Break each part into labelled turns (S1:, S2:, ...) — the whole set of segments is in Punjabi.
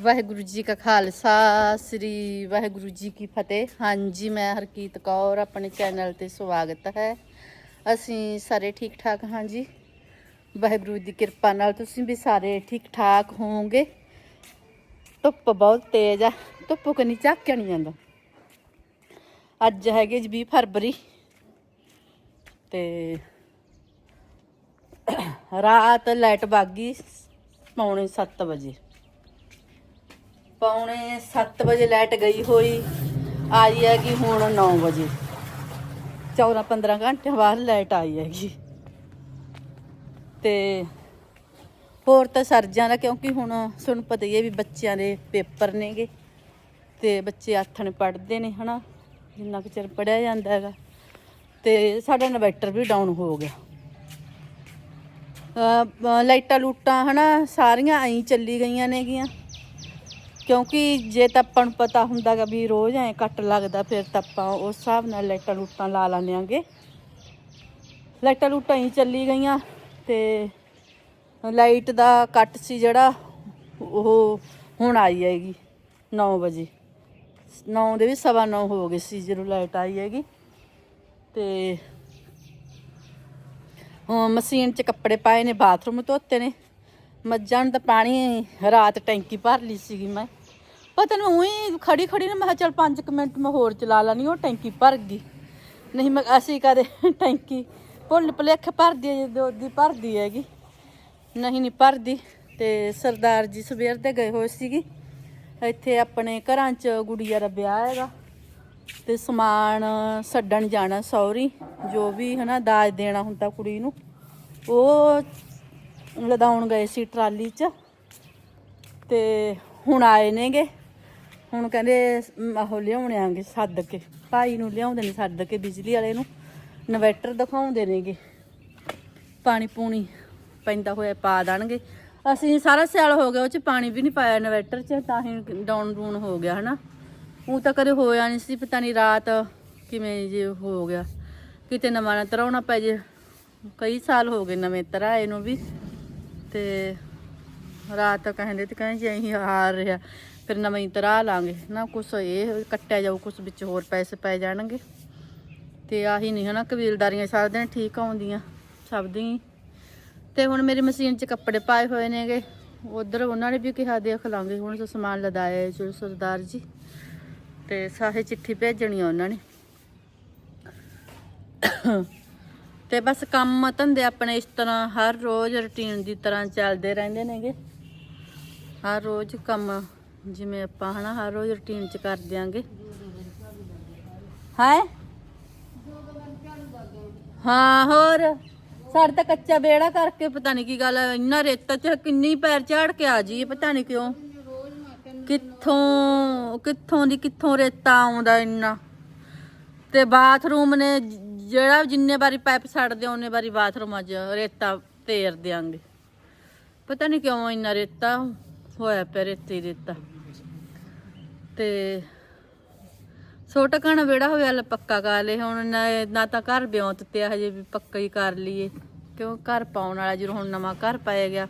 S1: ਵਾਹਿਗੁਰੂ ਜੀ ਕਾ ਖਾਲਸਾ, ਸ੍ਰੀ ਵਾਹਿਗੁਰੂ ਜੀ ਕੀ ਫਤਿਹ। ਹਾਂਜੀ, ਮੈਂ ਹਰਕੀਤ ਕੌਰ, ਆਪਣੇ ਚੈਨਲ ਤੇ ਸਵਾਗਤ ਹੈ। ਅਸੀਂ ਸਾਰੇ ਠੀਕ ਠਾਕ ਹਾਂ ਜੀ ਵਾਹਿਗੁਰੂ ਦੀ ਕਿਰਪਾ ਨਾਲ ਤੁਸੀਂ ਵੀ ਸਾਰੇ ਠੀਕ ਠਾਕ ਹੋਵੋਗੇ। ਧੁੱਪ ਬਹੁਤ ਤੇਜ਼ ਆ। ਧੁੱਪ ਕਨੀ ਝਾਕਿਆ ਨਹੀਂ ਜਾਂਦਾ ਅੱਜ ਹੈਗੇ ਜੀ 20 ਫਰਵਰੀ। ਤੇ ਰਾਤ ਲਾਈਟ ਬਾਗੀ ਪੌਣੇ 7 ਵਜੇ। ਪੌਣੇ 7 ਵਜੇ ਲਾਈਟ ਗਈ ਹੋਈ, ਆਈ ਹੈਗੀ ਹੁਣ 9 ਵਜੇ। 14 15 ਘੰਟੇ ਬਾਅਦ ਲਾਈਟ ਆਈ ਹੈਗੀ। ਤੇ ਹੋਰ ਤਾਂ ਸਰਜਾਂ ਦਾ, ਕਿਉਂਕਿ ਹੁਣ ਤੁਹਾਨੂੰ ਪਤਾ ਹੀ ਹੈ ਵੀ ਬੱਚਿਆਂ ਦੇ ਪੇਪਰ ਨੇਗੇ, ਤੇ ਬੱਚੇ ਆਥਣ ਪੜ੍ਹਦੇ ਨੇ, ਹਨਾ? ਜਿੰਨਾ ਕੁ ਚਿਰ ਪੜਿਆ ਜਾਂਦਾ ਹੈਗਾ। ਤੇ ਸਾਡਾ ਇਨਵਰਟਰ ਵੀ ਡਾਊਨ ਹੋ ਗਿਆ। ਲਾਈਟਾਂ ਲੂਟਾਂ, ਹਨਾ? ਸਾਰੀਆਂ ਐਂ ਚੱਲੀ ਗਈਆਂ ਨੇਗੀਆਂ। ਕਿਉਂਕਿ ਜੇ ਤਾਂ ਆਪਾਂ ਨੂੰ ਪਤਾ ਹੁੰਦਾਗਾ ਵੀ ਰੋਜ਼ ਐਂ ਕੱਟ ਲੱਗਦਾ, ਫਿਰ ਤਾਂ ਆਪਾਂ ਉਸ ਹਿਸਾਬ ਨਾਲ ਲਾਈਟਾਂ ਲੂਟਾਂ ਲਾ ਲੈਂਦੇ ਆਂਗੇ। ਲਾਈਟਾਂ ਲੂਟਾਂ ਹੀ ਚੱਲੀ ਗਈਆਂ ਤੇ ਲਾਈਟ ਦਾ ਕੱਟ ਸੀ ਜਿਹੜਾ, ਉਹ ਹੁਣ ਆਈ ਹੈਗੀ 9 ਵਜੇ। 9 ਦੇ ਵੀ ਸਵਾ 9 ਹੋ ਗਏ ਸੀ ਜਦੋਂ ਲਾਈਟ ਆਈ ਹੈਗੀ। ਤੇ ਮਸ਼ੀਨ 'ਚ ਕੱਪੜੇ ਪਾਏ ਨੇ, ਬਾਥਰੂਮ ਧੋਤੇ ਨੇ। ਮੱਝਾਂ ਨੂੰ ਤਾਂ ਪਾਣੀ ਰਾਤ ਟੈਂਕੀ ਭਰ ਲਈ ਸੀਗੀ ਮੈਂ। ਪਤਾ ਨਹੀਂ ਉਹੀ ਖੜੀ ਖੜੀ ਨੇ ਮੈਂ ਕਿਹਾ ਚੱਲ 5 ਮਿੰਟ ਮੈਂ ਹੋਰ ਚਲਾ ਲਾਂਗੀ ਉਹ ਟੈਂਕੀ ਭਰ ਗਈ। ਨਹੀਂ, ਮੈਂ ਅਸੀਂ ਕਦੇ ਟੈਂਕੀ ਭੁੱਲ ਭੁਲੇਖ ਭਰਦੀ ਹੈ, ਜਦੋਂ ਦੀ ਭਰਦੀ ਹੈਗੀ। ਨਹੀਂ ਨਹੀਂ ਭਰਦੀ। ਤੇ ਸਰਦਾਰ ਜੀ ਸਵੇਰ ਦੇ ਗਏ ਹੋਏ ਸੀਗੀ। ਇੱਥੇ ਆਪਣੇ ਘਰਾਂ 'ਚ ਗੁੜੀਆ ਦਾ ਵਿਆਹ ਹੈਗਾ। ਤੇ ਸਮਾਨ ਛੱਡਣ ਜਾਣਾ ਸੌਰੀ ਜੋ ਵੀ ਹਨਾ ਦਾਜ ਦੇਣਾ ਹੁੰਦਾ ਕੁੜੀ ਨੂੰ, ਉਹ ਲਦਾਉਣ ਗਏ ਸੀ ਟਰਾਲੀ 'ਚ। ਤੇ ਹੁਣ ਆਏ ਨੇਗੇ। ਹੁਣ ਕਹਿੰਦੇ ਆਹੋ ਲਿਆਉਣੇ ਆਂਗੇ ਸੱਦ ਕੇ। ਭਾਈ ਨੂੰ ਲਿਆਉਂਦੇ ਨੇ ਸੱਦ ਕੇ, ਬਿਜਲੀ ਵਾਲੇ ਨੂੰ। ਇਨਵਰਟਰ ਦਿਖਾਉਂਦੇ ਨੇਗੇ। ਪਾਣੀ ਪੂਣੀ ਪੈਂਦਾ ਹੋਇਆ ਪਾ ਦੇਣਗੇ। ਅਸੀਂ ਸਾਰਾ ਸਿਆਲ ਹੋ ਗਿਆ, ਉਹ ਚ ਪਾਣੀ ਵੀ ਨਹੀਂ ਪਾਇਆ ਇਨਵਰਟਰ ਚ, ਤਾਂ ਹੀ ਡਾਊਨ ਡੂਨ ਹੋ ਗਿਆ, ਹਨਾ। ਉਹ ਤਾਂ ਕਦੇ ਹੋਇਆ ਨਹੀਂ ਸੀ, ਪਤਾ ਨਹੀਂ ਰਾਤ ਕਿਵੇਂ ਜੇ ਹੋ ਗਿਆ। ਕਿਤੇ ਨਵਾਂ ਨਾ ਤਰਾਉਣਾ ਪੈ ਜੇ। ਕਈ ਸਾਲ ਹੋ ਗਏ ਨਵੇਂ ਤਰਾਏ ਨੂੰ ਵੀ। ਤੇ ਰਾਤ ਕਹਿੰਦੇ ਤੇ ਕਹਿੰਦੇ ਜੇ ਅਸੀਂ ਹਾਰ ਰਿਹਾ। ਫਿਰ ਨਵੀਂ ਤਰ੍ਹਾਂ ਲਾਂਗੇ ਨਾ ਕੁਛ ਇਹ ਕੱਟਿਆ ਜਾਊ, ਕੁਛ ਵਿੱਚ ਹੋਰ ਪੈਸੇ ਪੈ ਜਾਣਗੇ। ਤੇ ਆਹੀ ਨਹੀਂ ਹਨਾ, ਕਬੀਲਦਾਰੀਆਂ ਸਾਰਾ ਦਿਨ ਠੀਕ ਆਉਂਦੀਆਂ, ਸਭ ਦੀ। ਤੇ ਹੁਣ ਮੇਰੀ ਮਸ਼ੀਨ 'ਚ ਕੱਪੜੇ ਪਾਏ ਹੋਏ ਨੇਗੇ। ਉਧਰ ਉਹਨਾਂ ਨੇ ਵੀ ਕਿਹਾ, ਦੇਖ ਲਾਂਗੇ, ਹੁਣ ਸਮਾਨ ਲਦਾਇਆ ਹੈ ਸਰਦਾਰ ਜੀ। ਤੇ ਸਾਹੇ ਚਿੱਠੀ ਭੇਜਣੀ ਆ ਉਹਨਾਂ ਨੇ। ਤੇ ਬਸ ਕੰਮ ਧੰਦੇ ਆਪਣੇ ਇਸ ਤਰ੍ਹਾਂ, ਹਰ ਰੋਜ਼ ਰੁਟੀਨ ਦੀ ਤਰ੍ਹਾਂ ਚੱਲਦੇ ਰਹਿੰਦੇ ਨੇਗੇ। ਹਰ ਰੋਜ਼ ਕੰਮ ਜਿਵੇਂ ਆਪਾਂ ਹਨਾ ਹਰ ਰੋਜ਼ ਰੁਟੀਨ 'ਚ ਕਰ ਦਿਆਂਗੇ। ਹੈ? ਹਾਂ, ਹੋਰ? ਸਾਡੇ ਤਾਂ ਕੱਚਾ ਬੇੜਾ ਕਰਕੇ ਪਤਾ ਨਹੀਂ ਕੀ ਗੱਲ ਹੈ ਇੰਨਾ ਰੇਤਾ ਚ ਕਿੰਨੀ ਪੈਰ ਝਾੜ ਕੇ ਆ ਜੀ ਪਤਾ ਨਹੀਂ ਕਿਉਂ। ਕਿੱਥੋਂ ਕਿੱਥੋਂ ਦੀ ਕਿੱਥੋਂ ਰੇਤਾ ਆਉਂਦਾ ਇੰਨਾ? ਤੇ ਬਾਥਰੂਮ ਨੇ ਜ- ਜਿਹੜਾ ਜਿੰਨੇ ਵਾਰੀ ਪਾਈਪ ਛੱਡਦੇ ਉਹਨੇ ਵਾਰੀ ਬਾਥਰੂਮ ਅੱਜ ਰੇਤਾ ਤੇਰ ਦਿਆਂਗੇ। ਪਤਾ ਨਹੀਂ ਕਿਉਂ ਇੰਨਾ ਰੇਤਾ। ਹੋਇਆ ਪਿਆ ਰੇਤੀ ਹੀ ਰੇਤਾ ਤੇ ਛੋਟਾ ਕਣਾ ਵਿਹੜਾ ਹੋਇਆ ਲੈ ਪੱਕਾ ਕਰ ਲਏ ਹੁਣ ਨਾ ਨਾ ਤਾਂ ਘਰ ਬਿਉਂਤ ਤੇ ਆ, ਹਜੇ ਵੀ ਪੱਕਾ ਹੀ ਕਰ ਲਈਏ। ਕਿਉਂ? ਘਰ ਪਾਉਣ ਵਾਲਾ ਜਦੋਂ ਹੁਣ ਨਵਾਂ ਘਰ ਪਾਇਆ ਗਿਆ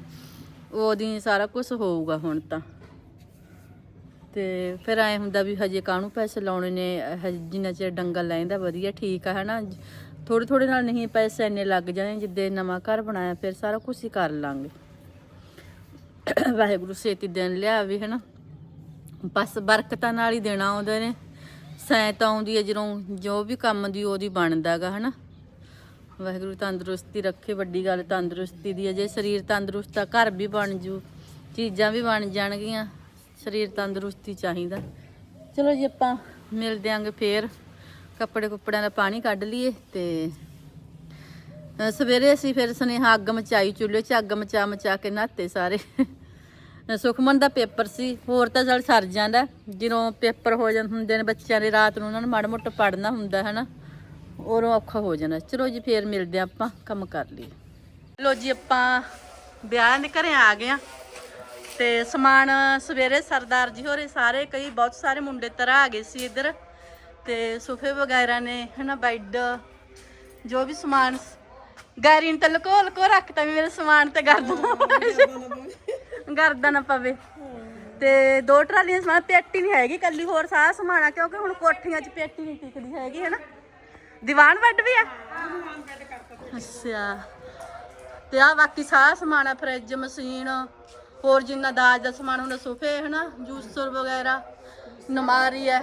S1: ਉਹਦੀ ਸਾਰਾ ਕੁਝ ਹੋਊਗਾ ਹੁਣ ਤਾਂ। ਤੇ ਫਿਰ ਐ ਹੁੰਦਾ ਵੀ ਹਜੇ ਕਾਹਨੂੰ ਪੈਸੇ ਲਾਉਣੇ ਨੇ ਹਜੇ ਜਿੰਨਾ ਚਿਰ ਡੰਗਰ ਲੈਂਦਾ ਵਧੀਆ ਠੀਕ ਆ ਹਨਾ? ਥੋੜੇ ਥੋੜੇ ਨਾਲ ਨਹੀਂ ਪੈਸੇ ਇੰਨੇ ਲੱਗ ਜਾਣੇ ਜਿੱਦੇ ਨਵਾਂ ਘਰ ਬਣਾਇਆ ਫਿਰ ਸਾਰਾ ਕੁਝ ਹੀ ਕਰ ਲਾਂਗੇ। ਵਾਹਿਗੁਰੂ ਛੇਤੀ ਦਿਨ ਲਿਆਵੇ, ਹਨਾ। ਬਸ ਬਰਕਤਾਂ ਨਾਲ ਹੀ ਦੇਣਾ ਆਉਂਦੇ ਨੇ। ਸੈਂਤ ਆਉਂਦੀ ਹੈ ਜਦੋਂ ਜੋ ਵੀ ਕੰਮ ਦੀ ਉਹਦੀ ਬਣਦਾਗਾ ਹਨਾ। ਵਾਹਿਗੁਰੂ ਤੰਦਰੁਸਤੀ ਰੱਖੇ, ਵੱਡੀ ਗੱਲ ਤੰਦਰੁਸਤੀ ਦੀ ਹੈ। ਜੇ ਸਰੀਰ ਤੰਦਰੁਸਤ ਆ, ਘਰ ਵੀ ਬਣ ਜੂ, ਚੀਜ਼ਾਂ ਵੀ ਬਣ ਜਾਣਗੀਆਂ। ਸਰੀਰ ਤੰਦਰੁਸਤੀ ਚਾਹੀਦਾ। ਚਲੋ ਜੀ, ਆਪਾਂ ਮਿਲ ਦਿਆਂਗੇ ਫੇਰ। ਕੱਪੜੇ ਕੁੱਪੜਿਆਂ ਦਾ ਪਾਣੀ ਕੱਢ ਲਈਏ ਤੇ ਸਵੇਰੇ ਅਸੀਂ ਫਿਰ ਸੁਨੇਹਾ ਅੱਗ ਮਚਾਈ, ਚੁੱਲ੍ਹੇ 'ਚ ਅੱਗ ਮਚਾ ਮਚਾ ਕੇ ਨਹਾਤੇ ਸਾਰੇ। ਸੁਖਮਨ ਦਾ ਪੇਪਰ ਸੀ, ਹੋਰ ਤਾਂ ਚੱਲ ਸਰ ਜਾਂਦਾ। ਜਦੋਂ ਪੇਪਰ ਹੋ ਜਾਂਦੇ ਹੁੰਦੇ ਨੇ ਬੱਚਿਆਂ ਦੇ, ਰਾਤ ਨੂੰ ਉਹਨਾਂ ਨੂੰ ਮਾੜਾ ਮੋਟਾ ਪੜਨਾ ਹੁੰਦਾ ਹੈ ਨਾ ਉਦੋਂ ਔਖਾ ਹੋ ਜਾਣਾ ਚਲੋ ਜੀ, ਫੇਰ ਮਿਲਦੇ ਹਾਂ ਆਪਾਂ, ਕੰਮ ਕਰ ਲਈਏ। ਲੋ ਜੀ, ਆਪਾਂ ਵਿਆਹ ਦੇ ਘਰੇ ਆ ਗਏ ਆ ਤੇ ਸਮਾਨ ਸਵੇਰੇ ਸਰਦਾਰ ਜੀ ਹੋਰੇ ਸਾਰੇ, ਕਈ ਬਹੁਤ ਸਾਰੇ ਮੁੰਡੇ ਤਰਾ ਆ ਗਏ ਸੀ ਇੱਧਰ। ਤੇ ਸੋਫੇ ਵਗੈਰਾ ਨੇ, ਹਨਾ, ਬੈੱਡ, ਜੋ ਵੀ ਸਮਾਨ ਗੈਰੀਨ ਤਾਂ ਲਕੋ ਲਕੋ ਰੱਖਤਾ ਵੀ ਮੇਰੇ ਸਮਾਨ ਤੇ ਗਰਦਨ ਗਰਦਾ ਨਾ ਪਵੇ। ਤੇ ਦੋ ਟਰਾਲੀਆਂ ਸਮਾਨ ਪੇਟੀ ਨਹੀਂ ਹੈਗੀ ਕੱਲੀ ਹੋਰ ਸਾਰਾ ਸਮਾਨ ਆ ਕਿਉਂਕਿ ਹੁਣ ਕੋਠੀਆਂ 'ਚ ਪੇਟੀ ਨਹੀਂ ਟਿਕਦੀ ਹੈਗੀ ਹੈ ਨਾ ਦੀਵਾਨ ਬੈੱਡ ਵੀ ਆ? ਅੱਛਾ। ਤੇ ਆ ਬਾਕੀ ਸਾਰਾ ਸਮਾਨ ਆ ਫਰਿੱਜ ਮਸ਼ੀਨ ਹੋਰ ਜਿੰਨਾ ਦਾਜ ਦਾ ਸਮਾਨ ਹੁੰਦਾ ਸੋਫੇ ਹਨਾ? ਜੂਸਰ ਵਗੈਰਾ ਨਮਾਰੀ ਹੈ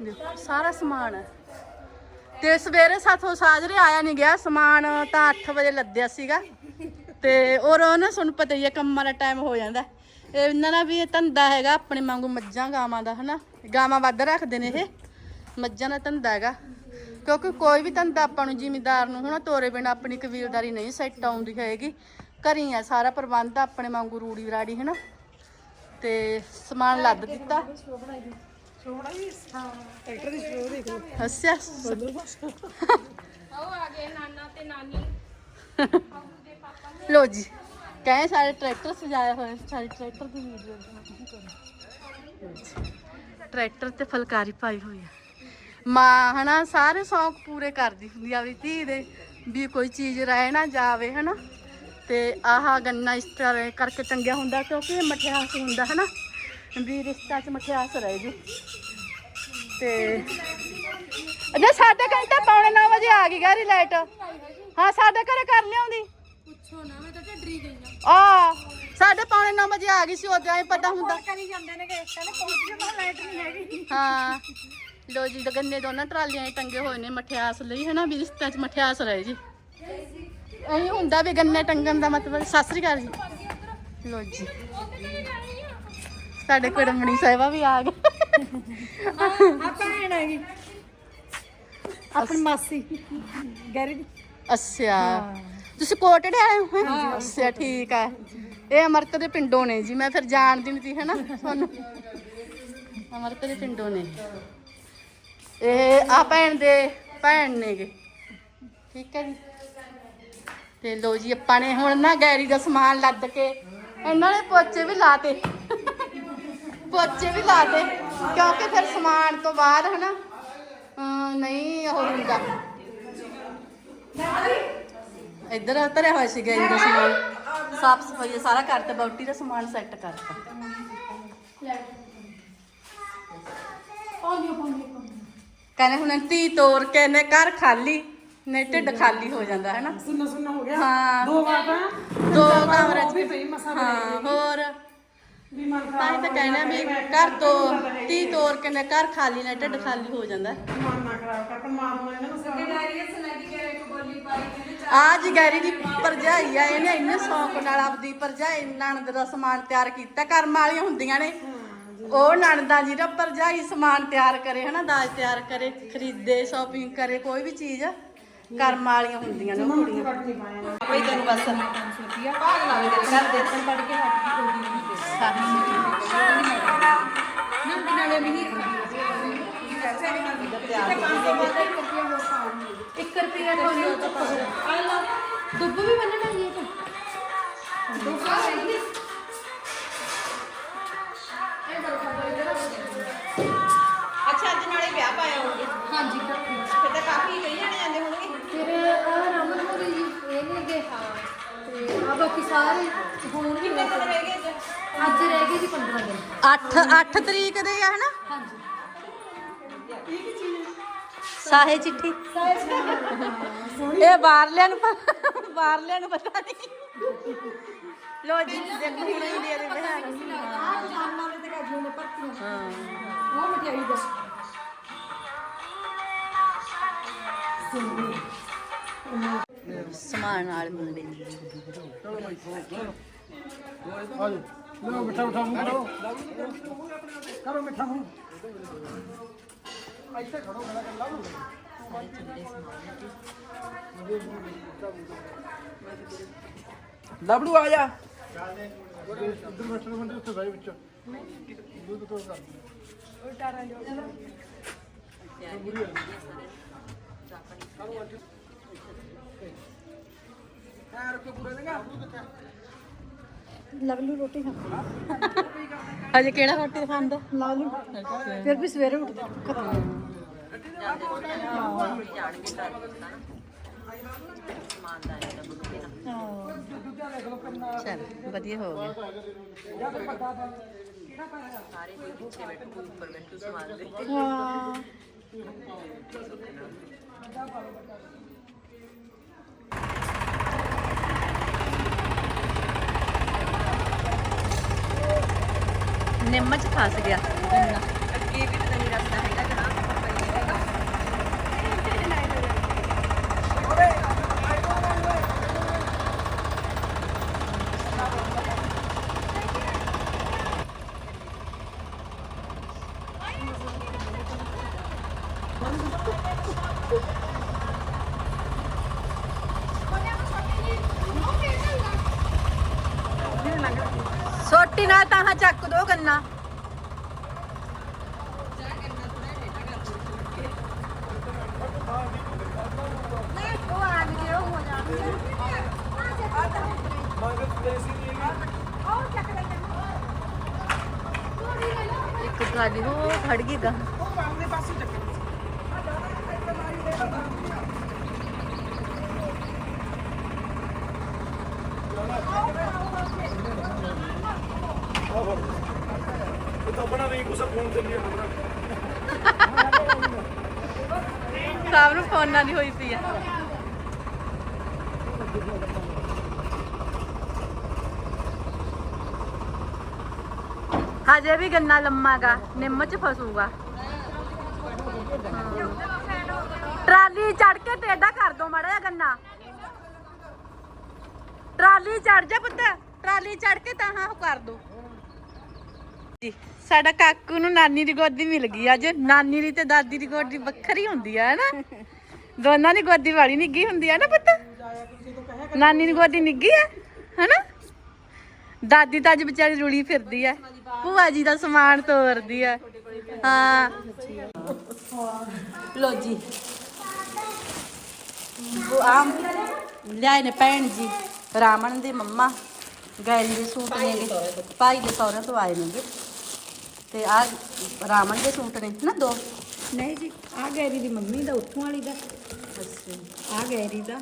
S1: ਦੇਖੋ, ਸਾਰਾ ਸਮਾਨ ਹੈ ਤੇ ਸਵੇਰੇ ਸਾਥੋਂ ਸਾਜਰੇ ਆਇਆ ਨਹੀਂ ਗਿਆ ਸਮਾਨ ਤਾਂ 8 ਵਜੇ ਲੱਦਿਆ ਸੀਗਾ। ਤੇ ਔਰ ਨਾ ਤੁਹਾਨੂੰ ਪਤਾ ਹੀ ਹੈ ਕੰਮਾਂ ਦਾ ਟਾਈਮ ਹੋ ਜਾਂਦਾ। ਇਹ ਇਹਨਾਂ ਦਾ ਵੀ ਇਹ ਧੰਦਾ ਹੈਗਾ ਆਪਣੇ ਵਾਂਗੂ ਮੱਝਾਂ ਗਾਵਾਂ ਦਾ ਹਨਾ? ਗਾਵਾਂ ਵੱਧ ਰੱਖਦੇ ਨੇ ਇਹ। ਮੱਝਾਂ ਦਾ ਧੰਦਾ ਹੈਗਾ। ਕਿਉਂਕਿ ਕੋਈ ਵੀ ਧੰਦਾ ਆਪਾਂ ਨੂੰ ਜ਼ਿਮੀਦਾਰ ਨੂੰ ਹਨਾ ਤੋਰੇ ਬਿਨਾ ਆਪਣੀ ਕਬੀਲਦਾਰੀ ਨਹੀਂ ਸੈੱਟ ਆਉਂਦੀ ਹੈਗੀ। ਘਰੀ ਆ ਸਾਰਾ ਪ੍ਰਬੰਧ ਆਪਣੇ ਵਾਂਗੂ ਰੂੜੀ ਰਾੜੀ ਹਨਾ? ਤੇ ਸਮਾਨ ਲੱਦ ਦਿੱਤਾ। ਹੱਸਿਆ ਲੋ ਜੀ, ਕਹੇ ਸਾਰੇ ਟਰੈਕਟਰ ਸਜਾਏ ਹੋਏ, ਸਾਰੇ ਟਰੈਕਟਰ ਦੀ ਵੀਡੀਓ ਟਰੈਕਟਰ ਤੇ ਫਲਕਾਰੀ ਪਾਈ ਹੋਈ ਆ। ਮਾਂ, ਹਨਾ, ਸਾਰੇ ਸ਼ੌਂਕ ਪੂਰੇ ਕਰਦੀ ਹੁੰਦੀ ਆ ਵੀ ਧੀ ਦੇ, ਵੀ ਕੋਈ ਚੀਜ਼ ਰਹਿ ਨਾ ਜਾਵੇ, ਹਨਾ। ਤੇ ਆਹ ਗੰਨਾ ਇਸ ਤਰ੍ਹਾਂ ਕਰਕੇ ਟੰਗਿਆ ਹੁੰਦਾ, ਕਿਉਂਕਿ ਮਠਿਆਸ ਹੁੰਦਾ, ਹਨਾ। ਵੀ ਰਿਸ਼ਤਾ ਚ ਮਠਿਆਸ ਰਹਿ ਜੀ। ਤੇ ਅਜਾ ਸਾਡੇ ਘੰਟੇ ਪੌਣੇ 9 ਵਜੇ ਆ ਗਈ ਗਾਰੀ ਲਾਈਟ ਹਾਂ, ਸਾਡੇ ਘਰੇ ਕਰ ਲਿਆਉਂਦੀ।
S2: ਮੈਂ ਤਾਂ ਗਈ
S1: ਆ।
S2: ਆ
S1: ਸਾਡੇ ਪੌਣੇ 9 ਵਜੇ ਆ ਗਈ ਸੀ ਉਹਦੇ ਐ ਪਤਾ ਹੁੰਦਾ।
S2: ਕਰੀ ਜਾਂਦੇ ਨੇ ਕਿ ਕਹਿੰਦੇ ਪਹੁੰਚ ਗਏ ਤਾਂ ਲਾਈਟ ਨਹੀਂ ਹੈਗੀ।
S1: ਹਾਂ। ਲੋ ਜੀ ਗੰਨੇ ਦੋਨਾਂ ਟਰਾਲੀਆਂ 'ਚ ਟੰਗੇ ਹੋਏ ਨੇ ਮਠਿਆਸ ਲਈ ਹਨਾ ਵੀ ਰਿਸ਼ਤਿਆਂ 'ਚ ਮਠਿਆਸ ਰਹੇ ਜੀ। ਐਂ ਹੁੰਦਾ ਵੀ ਗੰਨੇ ਟੰਗਣ ਦਾ ਮਤਲਬ ਸਤਿ ਸ੍ਰੀ ਅਕਾਲ ਜੀ। ਲੋ ਜੀ। ਸਾਡੇ ਕੁੜਮਣੀ ਸਾਹਿਬਾ ਵੀ ਆ ਗਏ।
S2: ਆ ਭੈਣ ਹੈਗੀ ਆਪਣੀ ਮਾਸੀ। ਗੈਰੀ
S1: ਅੱਛਾ। ਤੁਸੀਂ ਕੋਟੜੇ ਆਏ ਹੋ? ਹੈਂ? ਅੱਛਾ ਠੀਕ ਆ। ਇਹ ਅਮਰਤ ਦੇ ਪਿੰਡੋਂ ਨੇ ਜੀ ਮੈਂ ਫਿਰ ਜਾਣਦੀ ਨਹੀਂ ਸੀ ਹਨਾ? ਤੁਹਾਨੂੰ? ਅਮਰਤ ਦੇ ਪਿੰਡੋਂ ਨੇ। ਇਹ ਆ ਭੈਣ ਦੇ ਭੈਣ ਨੇਗੇ। ਠੀਕ ਹੈ ਜੀ। ਤੇ ਲੋ ਜੀ ਆਪਾਂ ਨੇ ਹੁਣ ਨਾ ਗੈਰੀ ਦਾ ਸਮਾਨ ਲੱਦ ਕੇ ਇਹਨਾਂ ਨੇ ਪੋਚੇ ਵੀ ਲਾਤੇ। ਪੋਚੇ ਵੀ ਲਾਤੇ ਕਿਉਂਕਿ ਫਿਰ ਸਮਾਨ ਤੋਂ ਬਾਅਦ ਹਨਾ? ਨਹੀਂ ਉਹ ਹੁੰਦਾ। ਇੱਧਰ ਧਰਿਆ ਹੋਇਆ ਸੀ ਗੈਰੀ ਦਾ ਸਮਾਨ। ਸਾਫ਼ ਸਫ਼ਾਈ ਸਾਰਾ ਕਰਤਾ ਬੌਟੀ ਦਾ ਸਮਾਨ ਸੈੱਟ ਕਰਤਾ। ਕਹਿੰਦੇ ਹੁਣ ਧੀ ਤੋਰ ਕੇ ਨੇ ਘਰ ਖਾਲੀ ਨੇ ਢਿੱਡ ਖਾਲੀ ਹੋ ਜਾਂਦਾ ਹੈ ਨਾ?
S2: ਸੁਣਨਾ ਸੁਣਨਾ ਹੋ ਗਿਆ।
S1: ਹਾਂ।
S2: ਦੋ ਵਾਰ ਤਾਂ।
S1: ਦੋ ਕਮਰੇ ਚ
S2: ਵੀ ਪਈ ਮਸਾ
S1: ਹਾਂ ਹੋਰ।
S2: ਵੀ ਮਨ
S1: ਤਾਂ ਤਾਂ ਕਹਿਣਾ ਵੀ ਘਰ ਤੋਂ ਧੀ ਤੋਰ ਕੇ ਨੇ ਘਰ ਖਾਲੀ ਨੇ ਢਿੱਡ ਖਾਲੀ ਹੋ ਜਾਂਦਾ।
S2: ਮਨ ਨਾ ਖਰਾਬ ਕਰ ਪਰਮਾਤਮਾ ਇਹਨਾਂ ਨੂੰ ਸਭ
S1: ਆ ਜੀ ਗੈਰੀ ਦੀ ਭਰਜਾਈ ਆ ਇਹਨੇ ਇੰਨੇ ਸ਼ੌਂਕ ਨਾਲ ਆਪਦੀ ਭਰਜਾਈ ਨਣਦ ਦਾ ਸਮਾਨ ਤਿਆਰ ਕੀਤਾ ਕਰਮ ਵਾਲੀਆਂ ਹੁੰਦੀਆਂ ਨੇ। ਉਹ ਨਣਦਾਂ ਜੀ ਦਾ ਭਰਜਾਈ ਸਮਾਨ ਤਿਆਰ ਕਰੇ ਹਨਾ ਦਾਜ ਤਿਆਰ ਕਰੇ ਖਰੀਦੇ ਸ਼ਾਪਿੰਗ ਕਰੇ ਕੋਈ ਵੀ ਚੀਜ਼ ਕਰਮ ਵਾਲੀਆਂ ਹੁੰਦੀਆਂ ਨੇ ਉਹ ਕੁੜੀਆਂ।
S2: ਨਹੀਂ
S1: ਕੋਈ ਤੈਨੂੰ ਬਸ ਭਾਗ ਲਾਵੇ ਤੇਰੇ ਘਰ ਦੇ
S2: ਪੜ ਕੇ ਹਟ ਗਈ ਨਾ ਇੱਕ ਰੁਪਿਆ ਕੋਈ ਆ ਲਾ ਦੁੱਬ ਵੀ ਬੰਨਣਾ ਹੀ ਹੈ ਤਾਂ ਦੁੱਬ ਹੈਗੀ
S1: ਅੱਛਾ ਅੱਜ ਨਾਲੇ ਵਿਆਹ ਪਾਇਆ ਹੋਣਗੇ
S2: ਹਾਂਜੀ ਕੱਪੀ
S1: ਫਿਰ ਤਾਂ ਕਾਫੀ ਕਈ ਜਾਣੇ ਜਾਂਦੇ ਹੋਣਗੇ।
S2: ਫਿਰ ਆ ਰਮਨ ਹੋਰੀ ਜੀ ਇਹ ਨਹੀਂ ਗਏ ਹਾਂ ਤੇ ਆ ਬਾਕੀ ਸਾਰੇ ਹੋਣ ਵੀ
S1: ਕਿੰਨੇ ਦਿਨ ਰਹਿ ਗਏ ਅੱਜ?
S2: ਅੱਜ ਰਹਿ ਗਏ ਜੀ 15 ਦਿਨ।
S1: 8 8 ਤਰੀਕ ਦੇ ਆ ਹਨਾ?
S2: ਹਾਂਜੀ।
S1: ਸਾਹੇ ਚਿੱਠੀ। ਇਹ ਬਾਹਰਲਿਆਂ ਨੂੰ ਪ- ਬਾਹਰਲਿਆਂ ਨੂੰ ਪਤਾ ਨਹੀਂ। ਲੋ ਜੀ ਦੇਖੋ ਹੁਣ ਇੰਡੀਆ ਦੇ ਵਿਆਹ
S2: ਆ ਜਾਨਾਂ ਦੇ ਤੇ ਕਾਜੂ ਨੇ
S1: ਹਾਂ।
S2: ਉਹ ਮਠਿਆਈ ਦਾ
S1: ਸਮਾਨ ਨਾਲ ਮੁੰਡੇ।
S3: ਕਰੋ ਲਾਓ
S4: ਲਬੜੂ ਆ ਜਾ।
S3: ਇੱਧਰ ਬੈਠਣ ਬੰਦੇ ਉੱਥੇ ਬਾਈ ਵਿੱਚ ਦੁੱਧ ਤੋਂ ਕਰ
S4: ਐ ਰੱਖੋ ਪੂਰੇ ਲੰਗਾ
S2: ਲਵਲੀ ਰੋਟੀ ਖਾ
S1: ਅਜੇ ਕਿਹੜਾ ਰੋਟੀ ਖਾਂਦਾ?
S2: ਲਵਲੀ ਫਿਰ ਵੀ ਸਵੇਰੇ ਉੱਠਦਾ ਖਤਮ।
S1: ਚਲ ਵਧੀਆ ਹੋ ਗਿਆ। ਸਾਰੇ ਕੋਈ ਪਿੱਛੇ ਬੈਠੂ ਕੋਈ ਉੱਪਰ ਬੈਠੂ ਸਮਾਨ ਦੇ
S2: ਹਾਂ।
S1: ਨਿੰਮ ਚ ਫਸ ਗਿਆ ਅੱਗੇ ਵੀ ਤਾਂ ਨਹੀਂ ਰਸਤਾ ਹੈਗਾ ਜਣਾ ਸੋਟੀ ਨਾਲ ਤਾਂ ਹਾਂ ਚੱਕ ਇੱਕ ਟਰਾਲੀ ਹੋ ਖੜ ਗਈ ਗਾ
S3: ਇਹ ਤਾਂ ਬਣਾ ਨਹੀਂ ਕੁਛ ਫੋਨ ਤੇ ਨਹੀਂ ਆਪਣਾ
S1: ਸਭ ਦੀ ਹੋਈ ਸੀ ਆ। ਹਜੇ ਵੀ ਗੰਨਾ ਲੰਮਾਗਾ, ਨਿੰਮ ਚ ਫਸੂਗਾ। ਟਰਾਲੀ ਚੜ ਕੇ ਟੇਡਾ ਕਰ ਦੋ ਮਾੜਾ ਜਿਹਾ ਗੰਨਾ। ਟਰਾਲੀ ਚੜ ਜਾ ਪੁੱਤ, ਟਰਾਲੀ ਚੜ ਕੇ ਤਾਂ ਹਾਂ ਉਹ ਕਰ ਦੋ। ਜੀ, ਸਾਡਾ ਕਾਕੂ ਨੂੰ ਨਾਨੀ ਦੀ ਗੋਦੀ ਮਿਲ ਗਈ ਅੱਜ ਨਾਨੀ ਦੀ ਤੇ ਦਾਦੀ ਦੀ ਗੋਦੀ ਵੱਖਰੀ ਹੁੰਦੀ ਆ ਨਾ? ਦੋਨਾਂ ਦੀ ਗੋਦੀ ਵਾਲੀ ਨਿੱਗੀ ਹੁੰਦੀ ਆ ਨਾ ਪੁੱਤ? ਨਾਨੀ ਦੀ ਗੋਦੀ ਨਿੱਗੀ ਆ, ਹਨਾ? ਦਾਦੀ ਤਾਂ ਅੱਜ ਵਿਚਾਰੀ ਰੁਲੀ ਫਿਰਦੀ ਆ। ਭੂਆ ਜੀ ਦਾ ਸਮਾਨ ਤੋਰਦੀ ਆ। ਹਾਂ। ਲੋ ਜੀ। ਆਮ ਲਿਆਏ ਨੇ ਭੈਣ ਜੀ। ਰਾਮਣ ਦੇ ਮੰਮਾ ਗੈਰੀ ਦੇ ਸੂਟ ਨੇਗੇ ਭਾਈ ਦੇ ਸਹੁਰੇ ਤੋਂ ਆਏ ਨੇਗੇ ਤੇ ਆ ਰਾਮਣ ਦੇ ਸੂਟ ਨੇ ਨਾ ਦੋ?
S4: ਨਹੀਂ ਜੀ ਆ ਗੈਰੀ ਦੀ ਮੰਮੀ ਦਾ ਉੱਥੋਂ ਵਾਲੀ ਦਾ।
S1: ਅੱਛਾ
S4: ਆ ਗੈਰੀ ਦਾ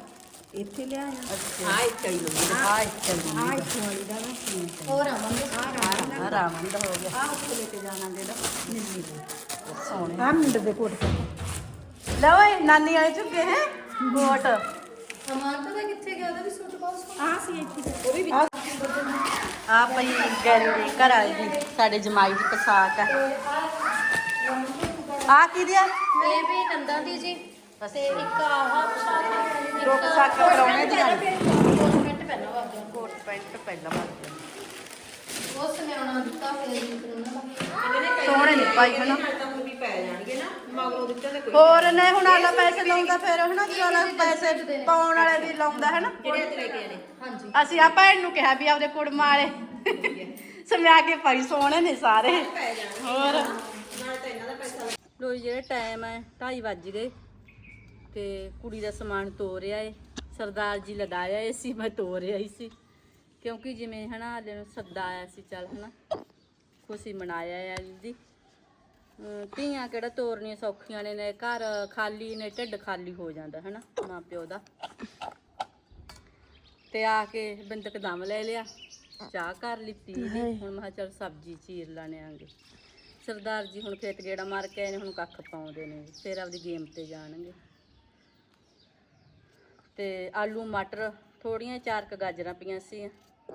S4: ਇੱਥੇ ਲਿਆਇਆ
S1: ਅੱਛਾ। ਆ ਇੱਕ ਹੀ ਲੋਗੀ ਆ ਇੱਕ ਹੀ
S4: ਆ ਇੱਥੋਂ ਵਾਲੀ ਦਾ ਨਾ।
S2: ਹੋਰ ਆਵਾਂਗੇ
S1: ਆ ਰਾਮਣ ਦਾ। ਹੋ ਗਿਆ। ਆ ਉੱਥੇ ਲੈ ਕੇ ਜਾਣਾ ਜਿਹੜਾ ਨੀਲੀ ਦੇ। ਸੋਹਣੇ।
S4: ਆ ਮਿੰਟ ਦੇ ਕੋਟ
S1: ਲੈ ਓਏ ਨਾਨੀ ਵਾਲੇ ਝੁੱਗੇ ਹੈ। ਕੋਟ।
S2: ਅਮਾਨ ਤਾਂ ਕਿੱਥੇ ਗਿਆ? ਉਹਦਾ ਵੀ ਸੂਟ ਬਹੁਤ ਸੋਹਣਾ
S4: ਆ ਸੀ ਇੱਥੇ ਉਹ ਵੀ
S1: ਆ ਪਈ ਗੈਰੀ ਦੇ ਘਰ ਵਾਲੀ ਦੀ ਸਾਡੇ ਜਮਾਈ ਦੀ ਪਸਾਕ ਆ ਆ ਕੀ ਦਿਆ
S2: ਇਹ ਵੀ ਨੰਦਾਂ ਦੀ ਜੀ। ਤੇ ਇੱਕ ਆਹ ਪੋਸ਼ਾਕ
S1: ਦੋ ਪਸਾਕਾਂ ਪਰਾਉਣੇ ਦੀਆਂ ਨੇ।
S2: ਕੋਟ ਪੈਂਟ ਪਹਿਨਾ ਵਾ
S1: ਕੋਟ ਪੈਂਟ ਪਹਿਲਾਂ ਪਾ
S2: ਬਹੁਤ ਸੁਨਿਆਣਾ ਦਿੱਤਾ ਉਹਨਾਂ ਦਾ
S1: ਸੋਹਣੇ ਨਹੀਂ ਪਾਈ ਹਨਾ? ਹੋਰ ਨੇ ਹੁਣ ਆਲਾ ਪੈਸੇ ਲਾਉਂਦਾ ਫਿਰ ਹਨਾ? ਚਲ ਪੈਸੇ ਪਾਉਣ ਵਾਲੇ ਵੀ ਲਾਉਂਦਾ ਹੈ ਨਾ।
S2: ਹਾਂਜੀ।
S1: ਅਸੀਂ ਆ ਭੈਣ ਨੂੰ ਕਿਹਾ ਵੀ ਆਪਦੇ ਕੁੜਮਾ ਵਾਲੇ। ਸਮਿਆ ਕੇ ਭਾਈ ਸੋਹਣੇ ਨੇ ਸਾਰੇ। ਹੋਰ? ਲੋ ਜਿਹੜੇ ਟਾਈਮ ਹੈ 2:30 ਵੱਜ ਗਏ ਤੇ ਕੁੜੀ ਦਾ ਸਮਾਨ ਤੋਰਿਆ ਏ। ਸਰਦਾਰ ਜੀ ਲਦਾਇਆ ਏ ਸੀ ਮੈਂ ਤੋਰਿਆ ਹੀ ਸੀ। ਕਿਉਂਕਿ ਜਿਵੇਂ ਹਨਾ ਹਾਲੇ ਨੂੰ ਸੱਦਾ ਆਇਆ ਸੀ ਚੱਲ ਹਨਾ ਖੁਸ਼ੀ ਮਨਾਇਆ ਹੈ ਦੀ। ਧੀਆਂ ਕਿਹੜਾ ਤੋਰਨੀਆਂ ਸੌਖੀਆਂ ਨੇ ਨੇ ਘਰ ਖਾਲੀ ਨੇ ਢਿੱਡ ਖਾਲੀ ਹੋ ਜਾਂਦਾ ਹਨਾ ਮਾਂ ਪਿਓ ਦਾ। ਤੇ ਆ ਕੇ ਬਿੰਦਕ ਦਮ ਲੈ ਲਿਆ ਚਾਹ ਕਰ ਲਈ ਪੀ ਲਈ। ਹੁਣ ਮੈਂ ਕਿਹਾ ਚੱਲ ਸਬਜ਼ੀ ਚੀਰ ਲਾਣੇ ਆਂਗੇ। ਸਰਦਾਰ ਜੀ ਹੁਣ ਖੇਤ ਗੇੜਾ ਮਾਰ ਕੇ ਆਏ ਨੇ, ਹੁਣ ਕੱਖ ਪਾਉਂਦੇ ਨੇ। ਫਿਰ ਆਪਦੀ ਗੇਮ ਤੇ ਜਾਣਗੇ। ਤੇ ਆਲੂ, ਮਟਰ ਥੋੜੀਆਂ ਚਾਰ ਕ ਗਾਜਰਾਂ ਪਈਆਂ ਸੀ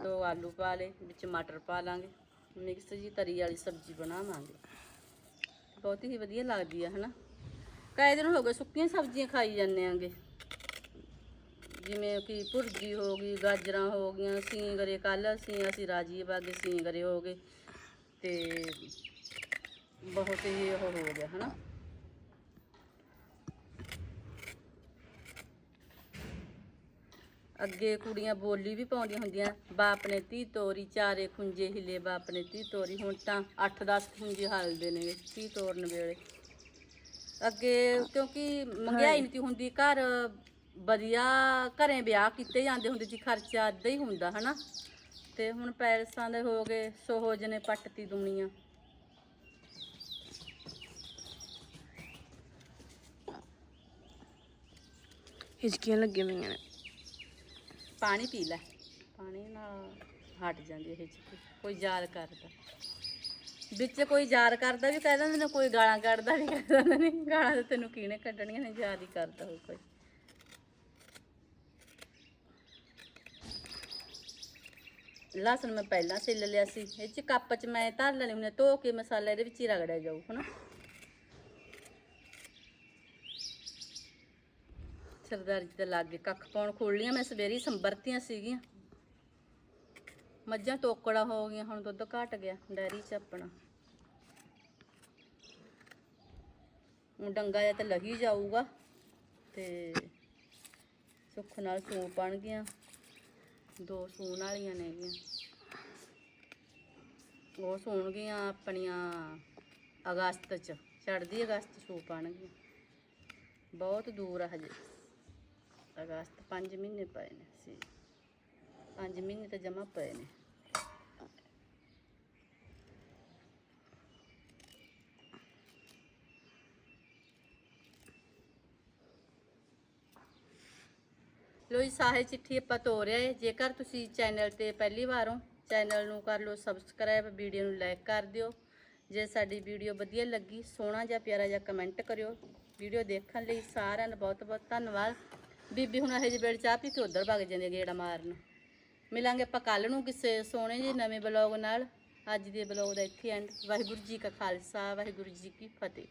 S1: ਦੋ ਆਲੂ ਪਾ ਲਏ, ਵਿੱਚ ਮਟਰ ਪਾ ਲਾਂਗੇ। ਮਿਕਸ ਜੀ ਤਰੀ ਵਾਲੀ ਸਬਜ਼ੀ ਬਣਾਵਾਂਗੇ। ਬਹੁਤ ਹੀ ਵਧੀਆ ਲੱਗਦੀ ਆ, ਹਨਾ? ਕਈ ਦਿਨ ਹੋ ਗਏ ਸੁੱਕੀਆਂ ਸਬਜ਼ੀਆਂ ਖਾਈ ਜਾਂਦੇ ਆਂਗੇ। ਜਿਵੇਂ ਕਿ ਭੁਰਜੀ ਹੋ ਗਈ, ਗਾਜਰਾਂ ਹੋ ਗਈਆਂ, ਸਿੰਗਰੇ ਕੱਲ ਅਸੀਂ ਅਸੀਂ ਰਾਜੀ ਬਾਗੇ ਸਿੰਗਰੇ ਹੋ ਗਏ। ਤੇ ਬਹੁਤ ਹੀ ਉਹ ਹੋ ਗਿਆ, ਹਨਾ? ਅੱਗੇ ਕੁੜੀਆਂ ਬੋਲੀ ਵੀ ਪਾਉਂਦੀਆਂ ਹੁੰਦੀਆਂ, ਬਾਪ ਨੇ ਧੀ ਤੋਰੀ, ਚਾਰੇ ਖੁੰਝੇ ਹਿਲੇ, ਬਾਪ ਨੇ ਧੀ ਤੋਰੀ। ਹੁਣ ਤਾਂ 8-10 ਖੁੰਝੇ ਹਲਦੇ ਨੇ, ਧੀ ਤੋਰਨ ਵੇਲੇ। ਅੱਗੇ ਕਿਉਂਕਿ ਮਹਿੰਗਾਈ ਨਹੀਂ ਹੁੰਦੀ, ਘਰ ਵਧੀਆ ਘਰੇ ਵਿਆਹ ਕੀਤੇ ਜਾਂਦੇ ਹੁੰਦੇ ਜੀ ਖਰਚਾ ਅੱਧਾ ਹੀ ਹੁੰਦਾ, ਹਨਾ? ਤੇ ਹੁਣ ਪੈਲਸਾਂ ਦੇ ਹੋ ਗਏ ਸੋਹਜ ਨੇ ਪੱਟਤੀ ਦੁਨੀਆ।
S4: ਹਿਚਕੀਆਂ ਲੱਗੀਆਂ ਹੋਈਆਂ ਨੇ।
S1: ਪਾਣੀ ਪੀ ਲੈ। ਪਾਣੀ ਨਾਲ ਹਟ ਜਾਂਦੀ ਇਹ ਚੀਜ਼। ਕੋਈ ਯਾਦ ਕਰਦਾ। ਵਿੱਚ ਕੋਈ ਯਾਦ ਕਰਦਾ ਵੀ ਕਹਿ ਦਿੰਦੇ ਨੇ, ਕੋਈ ਗਾਲਾਂ ਕੱਢਦਾ ਵੀ ਕਹਿ ਦਿੰਦੇ ਨੇ, ਗਾਲਾਂ ਤਾਂ ਤੈਨੂੰ ਕਿਹਨੇ ਕੱਢਣੀਆਂ ਨੇ, ਯਾਦ ਹੀ ਕਰਦਾ ਹੋ ਕੋਈ। ਲਸਣ ਮੈਂ ਪਹਿਲਾਂ ਸਿੱਲ ਲਿਆ ਸੀ। ਇਹ ਚ ਕੱਪ ਚ ਮੈਂ ਧਰ ਲੈਣੇ ਹੁੰਦੇ ਧੋ ਕੇ ਮਸਾਲਾ ਇਹਦੇ ਵਿੱਚ ਹੀ ਰਗੜਿਆ ਜਾਊ, ਹਨਾ? ਸਰਦਾਰ ਜੀ ਦੇ ਲਾਗੇ ਕੱਖ ਪਾਉਣ ਖੋਲ ਲੀਆਂ ਮੈਂ ਸਵੇਰੀ ਸੰਬਰਤੀਆਂ ਸੀਗੀਆਂ। ਮੱਝਾਂ ਟੋਕੜਾ ਹੋ ਗਈਆਂ, ਹੁਣ ਦੁੱਧ ਘਟ ਗਿਆ, ਡੈਰੀ 'ਚ ਆਪਣਾ। ਡੰਗਾ ਜਾਂ ਤਾਂ ਲਹੀ ਜਾਊਗਾ ਤੇ ਸੁੱਖ ਨਾਲ ਸੂਣ ਬਣ ਗਿਆ ਦੋ ਸੂਣ ਵਾਲੀਆਂ ਨੇਗੀਆਂ ਉਹ ਸੂਣ ਗਈਆਂ ਆਪਣੀਆਂ ਅਗਸਤ 'ਚ, ਚੜ੍ਹਦੀ ਅਗਸਤ ਸੂ ਪਾਣਗੀਆਂ ਬਹੁਤ ਦੂਰ ਆ ਹਜੇ। ਅਗਸਤ 5 ਮਹੀਨੇ ਪਏ ਨੇ ਸੀ। 5 ਮਹੀਨੇ ਤਾਂ ਜਮਾ ਪਏ ਨੇ। ਲੋ ਜੀ, ਸਾਹੇ ਚਿੱਠੀ ਆਪਾਂ ਤੋਰਿਆ ਹੈ ਜੇਕਰ ਤੁਸੀਂ ਚੈਨਲ ਤੇ ਪਹਿਲੀ ਵਾਰ ਹੋ, ਚੈਨਲ ਨੂੰ ਕਰ ਲਓ ਸਬਸਕ੍ਰਾਈਬ, ਵੀਡੀਓ ਨੂੰ ਲਾਈਕ ਕਰ ਦਿਓ। ਜੇ ਸਾਡੀ ਵੀਡੀਓ ਵਧੀਆ ਲੱਗੀ, ਸੋਹਣਾ ਜਾਂ ਪਿਆਰਾ ਜਾਂ ਕਮੈਂਟ ਕਰਿਓ। ਵੀਡੀਓ ਦੇਖਣ ਲਈ ਸਾਰਿਆਂ ਦਾ ਬਹੁਤ ਬਹੁਤ ਧੰਨਵਾਦ। ਬੀਬੀ ਹੁਣ ਇਹ ਜਿਹੇ ਵੇਲੇ ਚਾਹ ਪੀ ਕੇ ਉਧਰ ਭੱਗ ਜਾਂਦੇ ਗੇੜਾ ਮਾਰਨ। ਮਿਲਾਂਗੇ ਆਪਾਂ ਕੱਲ ਨੂੰ ਕਿਸੇ ਸੋਹਣੇ ਜਿਹੇ ਨਵੇਂ ਬਲੌਗ ਨਾਲ। ਅੱਜ ਦੇ ਬਲੌਗ ਦਾ ਇੱਥੇ ਐਂਡ ਵਾਹਿਗੁਰੂ ਜੀ ਕਾ ਖਾਲਸਾ, ਵਾਹਿਗੁਰੂ ਜੀ ਕੀ ਫਤਿਹ।